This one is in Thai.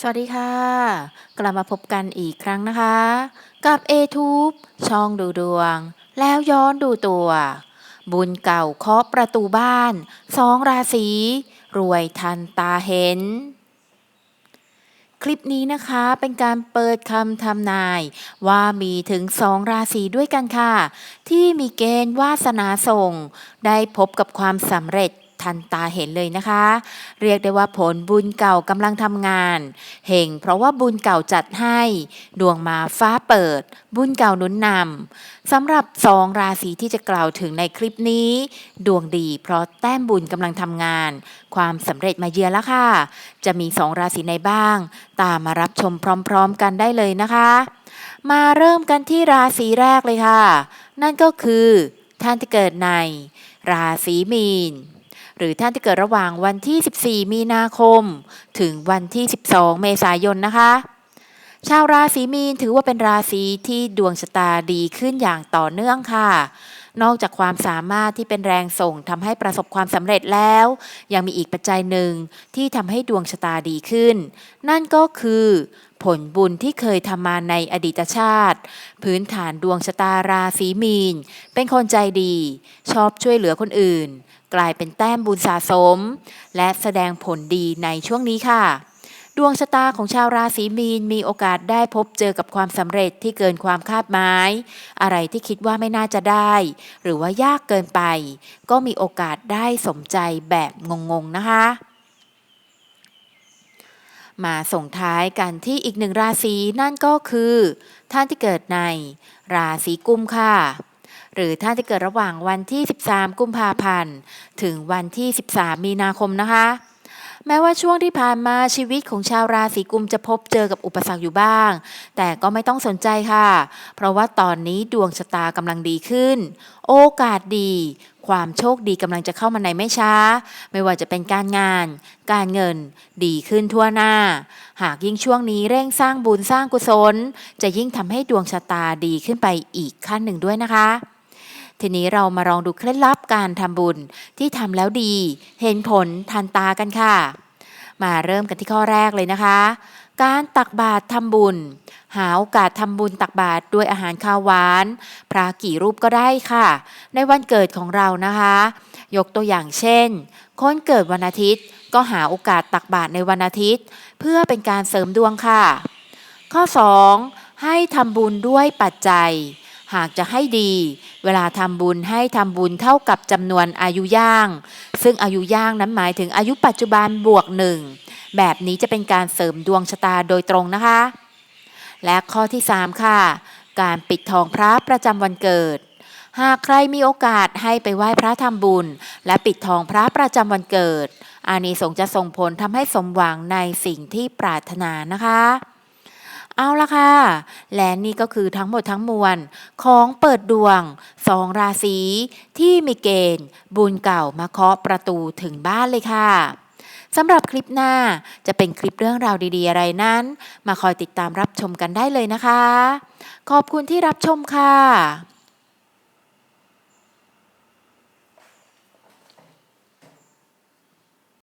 สวัสดีค่ะ กลับมาพบกันอีกครั้งนะคะ กับ A-Tube ช่องดูดวง แล้วย้อนดูตัว บุญเก่าเคาะประตูบ้านสองราศีรวยทันตาเห็น คลิปนี้นะคะเป็นการเปิดคำทำนาย ว่ามีถึงสองราศีด้วยกันค่ะ ที่มีเกณฑ์วาสนาส่ง ได้พบกับความสำเร็จ ทันตาเห็นเลยนะคะ เรียกได้ว่าผลบุญเก่ากำลังทำงานเห่งเพราะว่าบุญเก่าจัดให้ ดวงมาฟ้าเปิด บุญเก่านุนนำสำหรับสองราศีที่จะกล่าวถึงในคลิปนี้ ดวงดีเพราะแต้มบุญกำลังทำงาน ความสำเร็จมาเยือนแล้วค่ะ จะมีสองราศีในบ้าง ตามมารับชมพร้อมๆกันได้เลยนะคะ มาเริ่มกันที่ราศีแรกเลยค่ะ นั่นก็คือท่านที่เกิดในราศีมีน หรือท่านที่เกิดระหว่างวันที่ 14 มีนาคม ถึงวันที่ 12 เมษายนนะคะ ชาวราศีมีนถือว่าเป็นราศีที่ดวงชะตาดีขึ้นอย่างต่อเนื่องค่ะ นอกจากความสามารถที่เป็นแรงส่งทำให้ประสบความสำเร็จแล้ว ยังมีอีกปัจจัยหนึ่งที่ทำให้ดวงชะตาดีขึ้น นั่นก็คือ ผลบุญที่เคยทำมาในอดีตชาติ พื้นฐานดวงชะตาราศีมีน เป็นคนใจดี ชอบช่วยเหลือคนอื่น กลายเป็นแต้มบุญสะสม และแสดงผลดีในช่วงนี้ค่ะ ดวงชะตาของชาวราศีมีนมีโอกาสได้พบเจอกับความสำเร็จที่เกินความคาดหมาย อะไรที่คิดว่าไม่น่าจะได้ หรือว่ายากเกินไป ก็มีโอกาสได้สมใจแบบงงๆนะคะมาส่งท้ายกันที่อีกหนึ่งราศีนั่นก็คือ ท่านที่เกิดในราศีกุมค่ะ หรือท่านที่เกิดระหว่างวันที่ 13 กุมภาพันธ์ ถึงวันที่ 13 มีนาคมนะคะ แม้ว่าช่วงที่ผ่านมาชีวิตของชาวราศีกุมจะพบเจอกับอุปสรรคอยู่บ้าง แต่ก็ไม่ต้องสนใจค่ะ เพราะว่าตอนนี้ดวงชะตากำลังดีขึ้น โอกาสดี ความโชคดีกำลังจะเข้ามาในไม่ช้า ไม่ว่าจะเป็นการงาน การเงิน ดีขึ้นทั่วหน้า หากยิ่งช่วงนี้เร่งสร้างบุญสร้างกุศล จะยิ่งทำให้ดวงชะตาดีขึ้นไปอีกขั้นหนึ่งด้วยนะคะ ทีนี้เรามาลองดูเคล็ดลับการทำบุญที่ทำแล้วดี เห็นผลทันตากันค่ะ มาเริ่มกันที่ข้อแรกเลยนะคะ การตักบาตรทำบุญ หาโอกาสทำบุญตักบาตรด้วยอาหารข้าวหวาน พระกี่รูปก็ได้ค่ะ ในวันเกิดของเรานะคะ ยกตัวอย่างเช่น คนเกิดวันอาทิตย์ก็หาโอกาสตักบาตรในวันอาทิตย์ เพื่อเป็นการเสริมดวงค่ะ ข้อ 2. ให้ทำบุญด้วยปัจจัย หากจะให้ดี เวลาทำบุญให้ทำบุญเท่ากับจำนวนอายุย่าง ซึ่งอายุย่างนั้นหมายถึงอายุปัจจุบันบวกหนึ่งแบบนี้จะเป็นการเสริมดวงชะตาโดยตรงนะคะ และข้อที่ 3 ค่ะ การปิดทองพระประจำวันเกิด หากใครมีโอกาสให้ไปไหว้พระทำบุญ และปิดทองพระประจำวันเกิดอานิสงส์จะส่งผลทำให้สมหวังในสิ่งที่ปรารถนานะคะ เอาละค่ะ และนี่ก็คือทั้งหมดทั้งมวลของเปิดดวงสองราศีที่มีเกณฑ์ บุญเก่ามาเคาะประตูถึงบ้านเลยค่ะสำหรับคลิปหน้าจะเป็นคลิปเรื่องราวดีๆ อะไรนั้น มาคอยติดตามรับชมกันได้เลยนะคะ ขอบคุณที่รับชมค่ะ